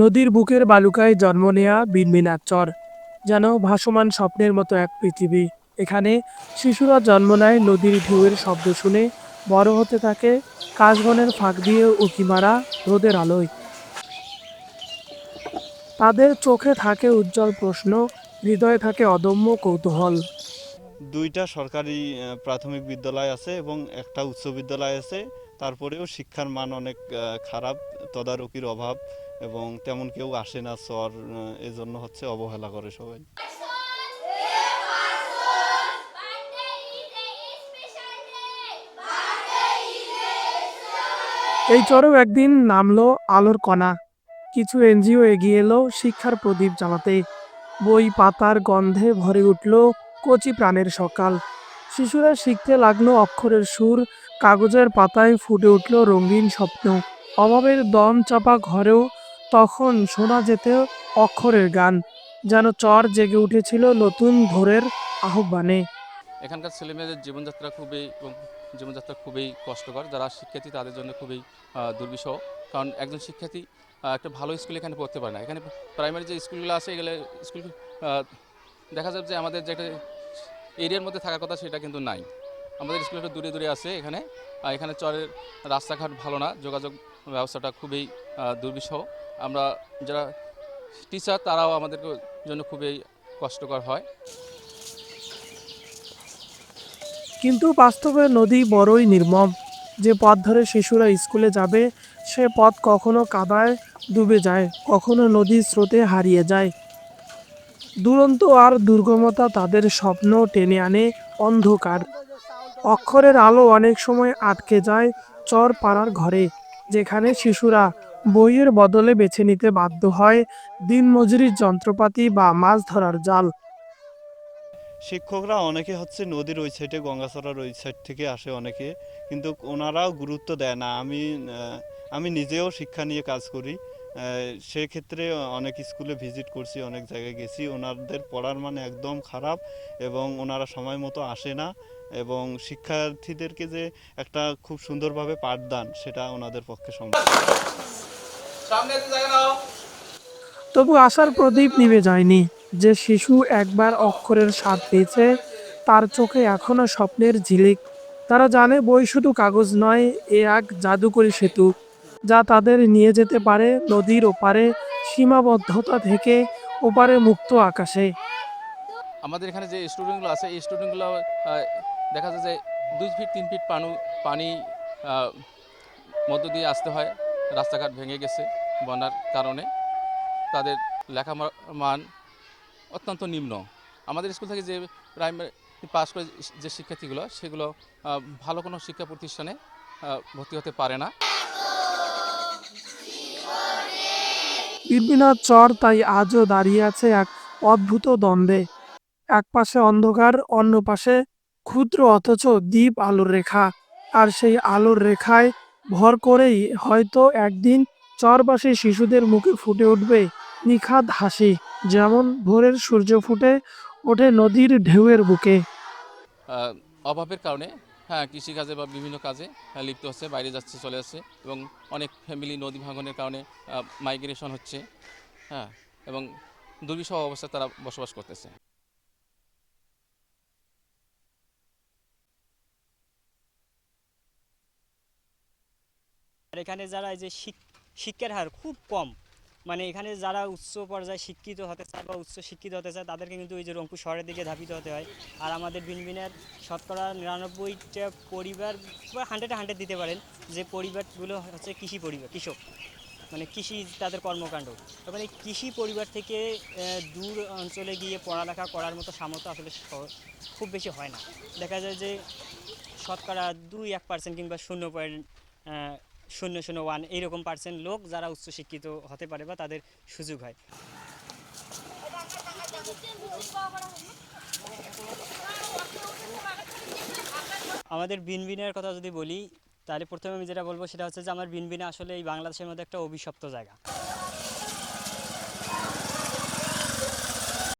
নদীর বুকের বালুকায় জন্ম নেয়া বিনবিনার চর, যেন ভাসমান স্বপ্নের মতো এক পৃথিবী। এখানে শিশুরা জন্ম নেয় নদীর ঢেউয়ের শব্দ শুনে, বড় হতে থাকে কাশবনের ফাঁক দিয়ে উঁকি মারা রোদের আলোয়। তাদের চোখে থাকে উজ্জ্বল প্রশ্ন, হৃদয়ে থাকে অদম্য কৌতূহল। দুইটা সরকারি প্রাথমিক বিদ্যালয় আছে এবং একটা উচ্চ বিদ্যালয় আছে। তারপরেও শিক্ষার মান অনেক খারাপ। তদারকির অভাব এবং তেমন কেউ আসে না চর এজন্য হচ্ছে অবহেলা করে সবাই। এই চরেও একদিন নামলো আলোর কণা। কিছু এনজিও এগিয়ে এলো শিক্ষার প্রদীপ জ্বালাতে। বই পাতার গন্ধে ভরে উঠল কচি প্রাণের সকাল। শিশুরা শিখতে লাগল অক্ষরের সুর, কাগজের পাতায় ফুটে উঠল রঙিন স্বপ্ন। অভাবের দম চাপা ঘরেও তখন শোনা যেত অক্ষরের গান, যেন চর জেগে উঠেছিল নতুন ভোরের আহ্বানে। এখানকার ছেলেমেয়েদের জীবনযাত্রা খুবই জীবনযাত্রা খুবই কষ্টকর। যারা শিক্ষার্থী, তাদের জন্য খুবই দুর্বিষহ। কারণ একজন শিক্ষার্থী একটা ভালো স্কুলে এখানে পড়তে পারে না। এখানে প্রাইমারি যে স্কুলগুলো আছে, এগুলো স্কুল দেখা যাবে যে আমাদের যে একটা এরিয়ার মধ্যে থাকার কথা, সেটা কিন্তু নাই। আমাদের স্কুল একটু দূরে দূরে আছে এখানে। আর এখানে চরের রাস্তাঘাট ভালো না, যোগাযোগ ব্যবস্থাটা খুবই দুর্বিষহ। আমরা যারা টিচার, তারাও আমাদের জন্য খুবই কষ্টকর হয়। কিন্তু বাস্তবে নদী বড়ই নির্মম। যে পথ ধরে শিশুরা স্কুলে যাবে, সে পথ কখনো কাদায় ডুবে যায়, কখনো নদীর স্রোতে হারিয়ে যায়। দুরন্ত আর দুর্গমতা তাদের স্বপ্ন টেনে আনে অন্ধকার। অক্ষরের আলো অনেক সময় আটকে যায় চর পাড়ার ঘরে, যেখানে শিশুরা বইয়ের বদলে বেছে নিতে বাধ্য হয় দিনমজুরির যন্ত্রপাতি বা মাছ ধরার জাল। শিক্ষকরা অনেকে হচ্ছে নদীর ওই সাইডে গঙ্গাচড়ার ওই সাইড থেকে আসে অনেকে, কিন্তু ওনারাও গুরুত্ব দেয় না। আমি আমি নিজেও শিক্ষা নিয়ে কাজ করি। সেক্ষেত্রে অনেক স্কুলে ভিজিট করছি অনেক জায়গায় গেছি। ওনাদের পড়ার মানে একদম খারাপ এবং ওনারা সময় মতো আসে না এবং শিক্ষার্থীদেরকে যে একটা খুব সুন্দরভাবে পাঠদান সেটা ওনাদের পক্ষে সম্ভব তবু আশার প্রদীপ নিভে যায়নি যে শিশু একবার অক্ষরের স্বাদ পেয়েছে তার চোখে এখনও স্বপ্নের ঝিলিক। তারা জানে বই শুধু কাগজ নয় এ এক জাদুকরী সেতু। যা তাদের নিয়ে যেতে পারে নদীর ওপারে সীমাবদ্ধতা থেকে ওপারে মুক্ত আকাশে। আমাদের এখানে যে স্টুডেন্টগুলো আছে, এই স্টুডেন্টগুলো দেখা যায় যে দুই ফিট, তিন ফিট পানু, পানি মধ্য দিয়ে আসতে হয়। রাস্তাঘাট ভেঙে গেছে বন্যার কারণে। তাদের লেখা মান অত্যন্ত নিম্ন। আমাদের স্কুল থেকে যে প্রাইমারি পাশ করে যে শিক্ষার্থীগুলো, সেগুলো ভালো কোনো শিক্ষা প্রতিষ্ঠানে ভর্তি হতে পারে না। বিরবিনা চর তাই আজও দাঁড়িয়ে আছে এক অদ্ভুত দ্বন্দ্বে। এক পাশে অন্ধকার, অন্য পাশে ক্ষুদ্র অথচ দ্বীপ আলোর রেখা। আর সেই আলোর রেখায় ভর করেই হয়তো একদিন চরবাসী শিশুদের মুখে ফুটে উঠবে নিখাদ হাসি, যেমন ভোরের সূর্য ফুটে ওঠে নদীর ঢেউয়ের বুকে। অভাবের কারণে হ্যাঁ কৃষিকাজে বা বিভিন্ন কাজে হ্যাঁ, লিপ্ত হচ্ছে বাইরে যাচ্ছে চলে যাচ্ছে এবং অনেক ফ্যামিলি নদী ভাঙনের কারণে মাইগ্রেশন হচ্ছে হ্যাঁ এবং দুর্বিষহ অবস্থায় তারা বসবাস করতেছে। এখানে যারা এই যে শিক- শিক্ষার হার খুব কম মানে এখানে যারা উচ্চ পর্যায়ে শিক্ষিত হতে চায় বা উচ্চ শিক্ষিত হতে চায়, তাদেরকে কিন্তু ওই যে রংপুর শহরের দিকে ধাবিত হতে হয়। আর আমাদের বিনবিনের শতকরা নিরানব্বইটা পরিবার বা হান্ড্রেডে হান্ড্রেড দিতে পারেন যে পরিবারগুলো হচ্ছে কৃষি পরিবার, কৃষক। মানে কৃষি তাদের কর্মকাণ্ড। এবার এই কৃষি পরিবার থেকে দূর অঞ্চলে গিয়ে পড়ালেখা করার মতো সামর্থ্য আসলে খুব বেশি হয় না। দেখা যায় যে শতকরা দুই এক পার্সেন্ট কিংবা শূন্য পয়েন্ট শূন্য শূন্য ওয়ান এইরকম পার্সেন্ট লোক যারা উচ্চশিক্ষিত হতে পারে বা তাদের সুযোগ হয়। আমাদের বিনবিনের কথা যদি বলি, তাহলে প্রথমে আমি যেটা বলব সেটা হচ্ছে যে, আমার বিনবিনে আসলে এই বাংলাদেশের মধ্যে একটা অভিশপ্ত জায়গা।